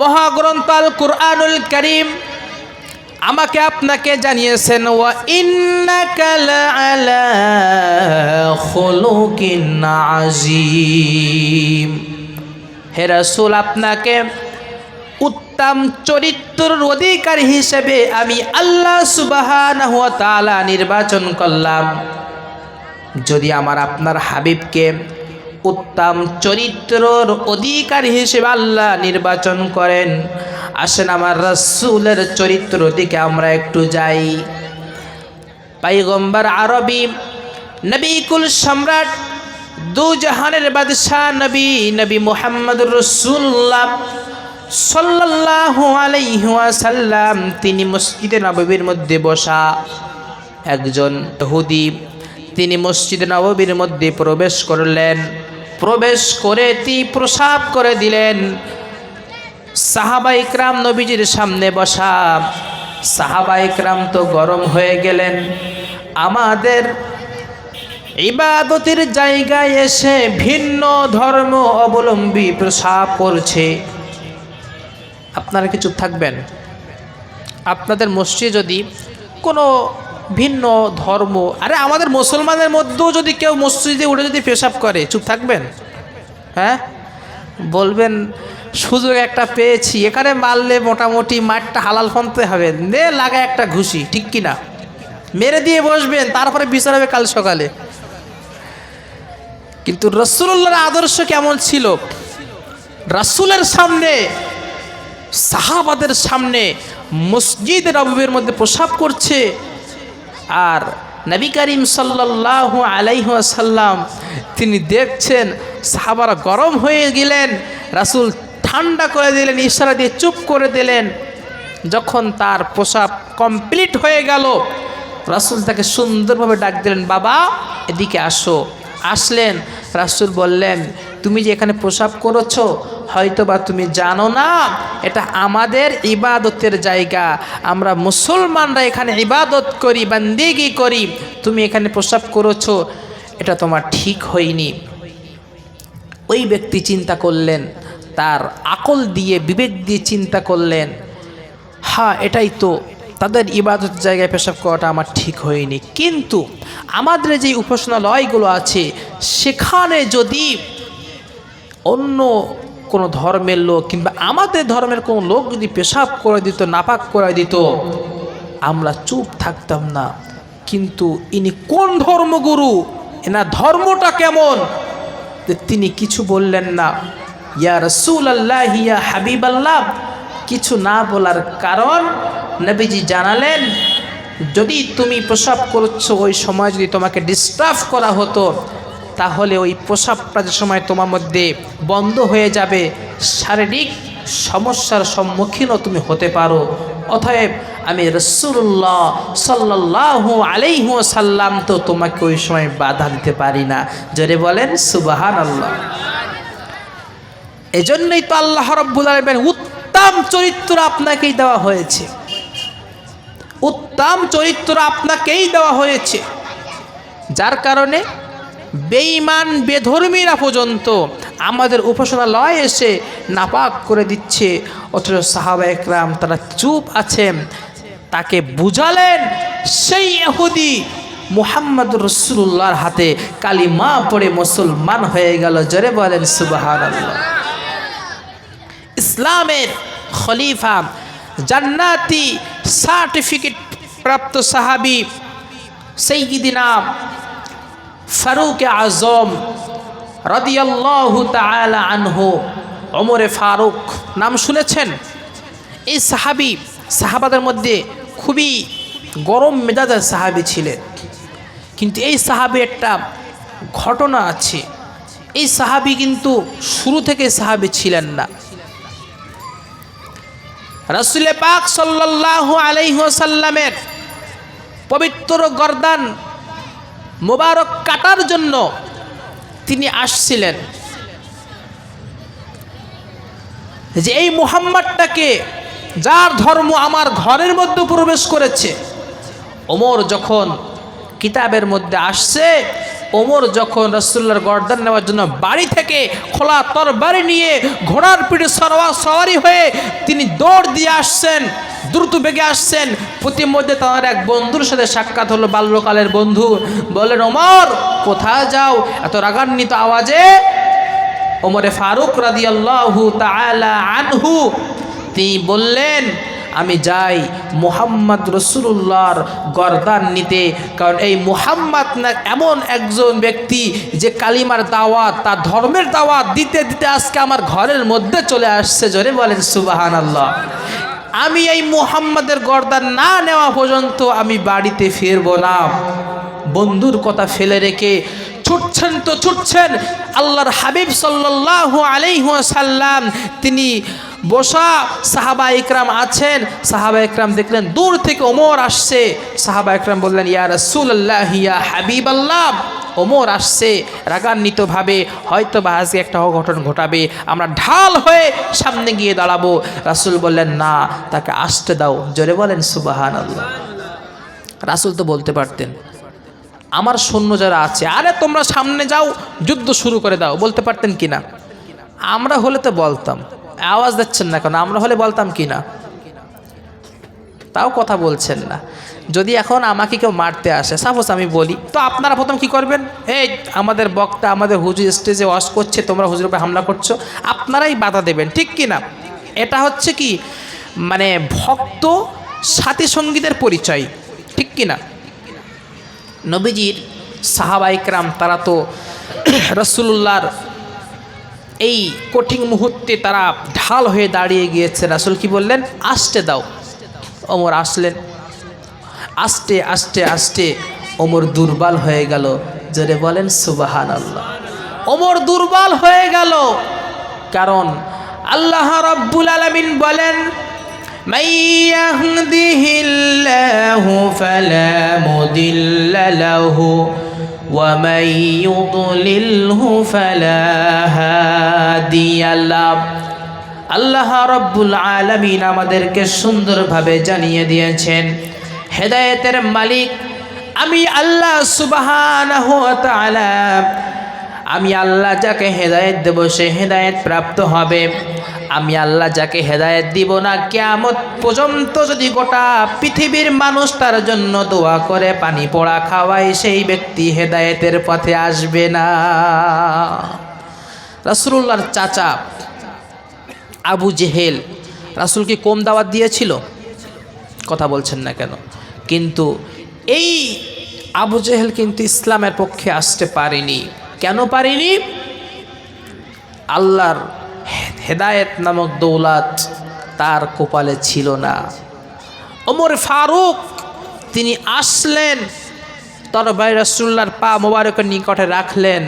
মহাগ্রন্থ আল কুরআনুল করিম আমাকে আপনাকে জানিয়েছেন খুলুকিন আযীম। হে আপনাকে উত্তম চরিত্রের অধিকারী হিসেবে আমি আল্লাহ তাআলা নির্বাচন করলাম। যদি আমার আপনার হাবিবকে উত্তম চরিত্রর অধিকার হিসেবে আল্লাহ নির্বাচন করেন। আসেন আমার রসুলের চরিত্র দিকে আমরা একটু যাই। পাইগম্বর আরবি, নবীকুল সম্রাট, দু জাহানের বাদশাহ নবী নবী মোহাম্মদ রসুল্লাহ সাল্লাল্লাহু আলাইহি ওয়াসাল্লাম তিনি মসজিদে নববীর মধ্যে বসা একজন ইহুদি। তিনি মসজিদে নববীর মধ্যে প্রবেশ করলেন। প্রবেশ করে তিনি প্রসাব করে দিলেন। সাহাবা ইকরাম নবীজির সামনে বসা। সাহাবা ইকরাম তো গরম হয়ে গেলেন। আমাদের ইবাদতির জায়গায় এসে ভিন্ন ধর্ম অবলম্বী প্রসাব করছে। আপনারা কি চুপ থাকবেন? আপনাদের মসজিদে যদি কোনো ভিন্ন ধর্ম। আরে আমাদের মুসলমানের মধ্যেও যদি কেউ মসজিদে উঠে যদি পেশাব করে, চুপ থাকবেন? হ্যাঁ? বলবেন, সুযোগ একটা পেয়েছি, এখানে মারলে মোটামুটি মাঠটা হালাল ফনতে হবে। নে, লাগা একটা ঘুষি, ঠিক কি না মেরে দিয়ে বসবেন, তারপরে বিচার হবে কাল সকালে। কিন্তু রসুল্লাহর আদর্শ কেমন ছিল? রাসুলের সামনে, সাহাবাদের সামনে মসজিদ নবীর মধ্যে প্রসাব করছে। আর নবী করিম সাল্লাহ আলাইসাল্লাম তিনি দেখছেন সাবার গরম হয়ে গেলেন, রাসুল ঠান্ডা করে দিলেন, ইশারা দিয়ে চুপ করে দিলেন। যখন তার পোশাক কমপ্লিট হয়ে গেল, রাসুল তাকে সুন্দরভাবে ডাক দিলেন, বাবা, এদিকে আসো। আসলেন। রাসুল বললেন, তুমি যে এখানে প্রসাব করেছ হয়তো বা তুমি জানো না, এটা আমাদের ইবাদতের জায়গা। আমরা মুসলমানরা এখানে ইবাদত করি, বান্দিগি করি। তুমি এখানে প্রসাব করেছ, এটা তোমার ঠিক হয়নি। ওই ব্যক্তি চিন্তা করলেন, তার আকল দিয়ে বিবেক দিয়ে চিন্তা করলেন হ্যাঁ এটাই তো তাদের ইবাদত জায়গায় পেশাব করাটা আমার ঠিক হয়নি। কিন্তু আমাদের যে উপাসনালয়গুলো আছে, সেখানে যদি অন্য কোনো ধর্মের লোক কিংবা আমাদের ধর্মের কোনো লোক যদি পেশাব করে দিত, নাপাক করে দিত, আমরা চুপ থাকতাম না। কিন্তু ইনি কোন ধর্মগুরু? এনার ধর্মটা কেমন? তিনি কিছু বললেন না। ইয়া রসুল আল্লাহ ইয়া হাবিব আল্লাহ কিছু না বলার কারণ নবীজি জানালেন, যদি তুমি প্রসাব করছ, ওই সময় যদি তোমাকে ডিস্টার্ব করা হতো, তাহলে ওই প্রসাবটা যে সময় তোমার মধ্যে বন্ধ হয়ে যাবে, শারীরিক সমস্যার সম্মুখীনও তুমি হতে পারো। অতএব আমি রসুল্লাহ সাল্লাহ আলাইহু সাল্লাম তো তোমাকে ওই সময় বাধা দিতে পারি না। জোরে বলেন সুবাহান আল্লাহ এজন্যই তো আল্লাহ রব্বুল আলমের উত্তম চরিত্র আপনাকেই দেওয়া হয়েছে। উত্তম চরিত্র আপনাকেই দেওয়া হয়েছে। যার কারণে বেঈমান, বেধর্মীরা পর্যন্ত আমাদের উপাসনালয় এসে নাপাক করে দিচ্ছে। অথচ সাহাবা একরাম তারা চুপ আছেন, তাকে বুঝালেন সেই এহুদি মুহাম্মদ রসুল্লাহর হাতে কালিমা পড়ে মুসলমান হয়ে গেল। জোরে বলেন সুবাহান ইসলামের খলিফা জান্নাতি সার্টিফিকেট প্রাপ্ত সাহাবি সেইদিনা ফারুক আজম রদিয়াল্লাহু আনহু, ওমরে ফারুক নাম শুনেছেন? এই সাহাবি সাহাবাদের মধ্যে খুবই গরম মেজাজের সাহাবি ছিলেন। কিন্তু এই সাহাবি একটা ঘটনা আছে। এই সাহাবি কিন্তু শুরু থেকে সাহাবি ছিলেন না। রসুলে পাক সাল্লাল্লাহু আলাইহি ওয়াসাল্লামের পবিত্র গর্দান মোবারক কাটার জন্য তিনি আসছিলেন। যে এই মুহাম্মদটাকে যার ধর্ম আমার ঘরের মধ্যে প্রবেশ করেছে, ওমর যখন কিতাবের মধ্যে আসছে ওমর যখন রসুল্লার গর্দান নেওয়ার জন্য বাড়ি থেকে খোলা তরবারি নিয়ে ঘোড়ার পিঠে সরওয়া সওয়ারি হয়ে তিনি দৌড় দিয়ে আসছেন, দ্রুত বেগে আসছেন। প্রতিমধ্যে তাঁর এক বন্ধুর সাথে সাক্ষাৎ হলো বাল্যকালের বন্ধু। বলেন ওমর, কোথায় যাও? এত রাগান্বিত আওয়াজে ওমরে ফারুক রাদিয়াল্লাহু তাআলা আনহু তিনি বললেন আমি যাই মুহাম্মদ রসুল্লাহর গরদান নিতে। কারণ এই মুহাম্মদ না এমন একজন ব্যক্তি যে কালিমার দাওয়াত, তার ধর্মের দাওয়াত দিতে দিতে আজকে আমার ঘরের মধ্যে চলে আসছে। জোরে বলেন সুবাহান আল্লাহ আমি এই মুহাম্মাদের গর্দান না নেওয়া পর্যন্ত আমি বাড়িতে ফিরবো না। বন্ধুর কথা ফেলে রেখে ছুটছেন তো ছুটছেন। আল্লাহর হাবিব সাল্লাহ আলাইসাল্লাম তিনি বসা, সাহাবা ইকরাম আছেন। সাহাবা ইকরাম দেখলেন, দূর থেকে ওমর আসছে। সাহাবা ইকরাম বললেন, ইয়া রসুল্লাহ ইয়া হাবিব আল্লাহ ওমর আসছে, রাগান্বিতভাবে হয়তো বা আজকে একটা অঘটন ঘটাবে, আমরা ঢাল হয়ে সামনে গিয়ে দাঁড়াবো। রাসুল বললেন, না, তাকে আসতে দাও। জোরে বলেন সুবাহান আল্লাহ রাসুল তো বলতে পারতেন, আমার সৈন্য যারা আছে, আরে তোমরা সামনে যাও, যুদ্ধ শুরু করে দাও। বলতে পারতেন কি না আমরা হলে তো বলতাম। আওয়াজ দিচ্ছেন না কেন? আমরা হলে বলতাম কি না? তাও কথা বলছেন না। যদি এখন আমাকে কেউ মারতে আসে সাপোজ আমি বলি, তো আপনারা প্রথম কি করবেন? এই আমাদের বক্তা, আমাদের হুজুর স্টেজে ওয়াশ করছে, তোমরা হুজুর উপরে হামলা করছ, আপনারাই বাধা দেবেন, ঠিক কি না? এটা হচ্ছে কি? মানে ভক্ত সাথী সঙ্গীতের পরিচয়, ঠিক কি না? নবীজির সাহাবাইকরাম, তারা তো রসুল্লাহর এই কঠিন মুহূর্তে তারা ঢাল হয়ে দাঁড়িয়ে গিয়েছে রাসুল কি বললেন আসতে দাও ওমর আসলেন আস্তে আস্তে আস্তে ওমর দুর্বল হয়ে গেল জোরে বলেন সুবাহান আল্লাহ ওমর দুর্বল হয়ে গেল কারণ আল্লাহ রব্বুল আলমিন বলেন من يهده الله فلا مضل له ومن يضلله فلا هادي له আল্লাহ রব্বুল আলমিন আমাদেরকে সুন্দরভাবে জানিয়ে দিয়েছেন হেদায়েতের মালিক আমি আল্লাহ সুবাহানাহু ওয়া তাআলা আমি আল্লাহ যাকে হেদায়েত দেব সে হেদায়েত প্রাপ্ত হবে আমি আল্লাহ যাকে হেদায়েত দিব না, কেয়ামত পর্যন্ত যদি গোটা পৃথিবীর মানুষ তার জন্য দোয়া করে, পানি পড়া খাওয়ায়, সেই ব্যক্তি হেদায়েতের পথে আসবে না। রাসূলুল্লাহর চাচা আবু জেহেল রাসূলকে কম দাওয়াত দিয়েছিল? কথা বলছেন না কেন? কিন্তু এই আবু জেহেল কিন্তু ইসলামের পক্ষে আসতে পারেনি। কেন পারেনি? আল্লাহর হেদায়েত নামক দৌলাত তার কপালে ছিল না। ওমর ফারুক, তিনি আসলেন তরবাই রসুল্লার পা মোবারকের নিকটে রাখলেন,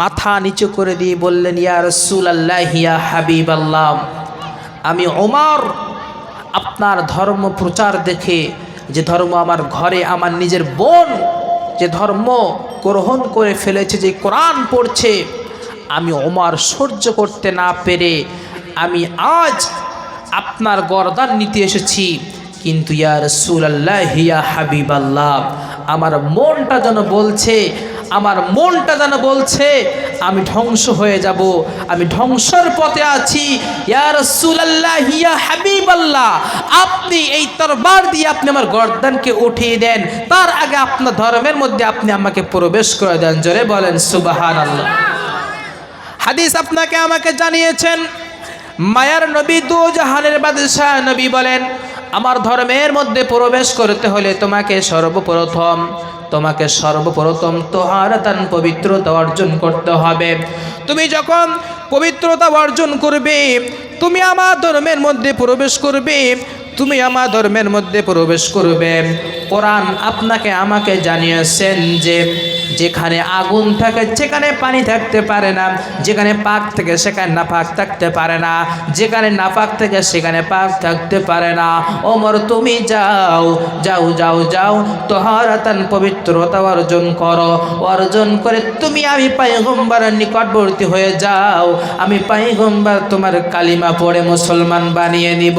মাথা নিচু করে দিয়ে বললেন, ইয়া রসুল আল্লাহ ইয়া হাবিব আল্লাহ আমি ওমর, আপনার ধর্ম প্রচার দেখে, যে ধর্ম আমার ঘরে, আমার নিজের বোন, যে ধর্ম গ্রহণ করে ফেলেছে, যে কোরআন পড়ছে আমি ওমার সহ্য করতে না পেরে আমি আজ আপনার গরদান নিতে এসেছি। কিন্তু ইয়া রসুল আল্লাহ হিয়া হাবিব আল্লাহ আমার মনটা যেন বলছে, আমার মনটা যেন বলছে, আমি ধ্বংস হয়ে যাব, আমি ধ্বংসর পথে আছি। ইয়ার হাবিবাল্লাহ, আপনি এই তরবার দিয়ে আপনি আমার গর্দানকে উঠিয়ে দেন। তার আগে আপনার ধর্মের মধ্যে আপনি আমাকে প্রবেশ করে দেন। জোরে বলেন, সুবহানাল্লাহ। হাদিস আপনাকে আমাকে জানিয়েছেন, মায়ার নবী দু জাহানের বাদশাহ নবী বলেন, আমার ধর্মের মধ্যে প্রবেশ করতে হলে তোমাকে সর্বপ্রথম তোমাকে সর্বপ্রথম তোহারাতান পবিত্রতা অর্জন করতে হবে। তুমি যখন পবিত্রতা অর্জন করবে, তুমি আমার ধর্মের মধ্যে প্রবেশ করবে তুমি আমার ধর্মের মধ্যে প্রবেশ করবে। কোরআন আপনাকে আমাকে জানিয়েছেন যে যেখানে আগুন থাকে সেখানে পানি থাকতে পারে না, যেখানে পাক থেকে, সেখানে না পাক থাকতে পারে না, যেখানে না পাক থেকে, সেখানে পাক থাকতে পারে না। ওমর, তুমি যাও যাও যাও যাও, তোহারাতান পবিত্রতা অর্জন করো। অর্জন করে তুমি আমি পাইগম্বারের নিকটবর্তী হয়ে যাও। আমি পাইগম্বার তোমার কালিমা পড়ে মুসলমান বানিয়ে নিব।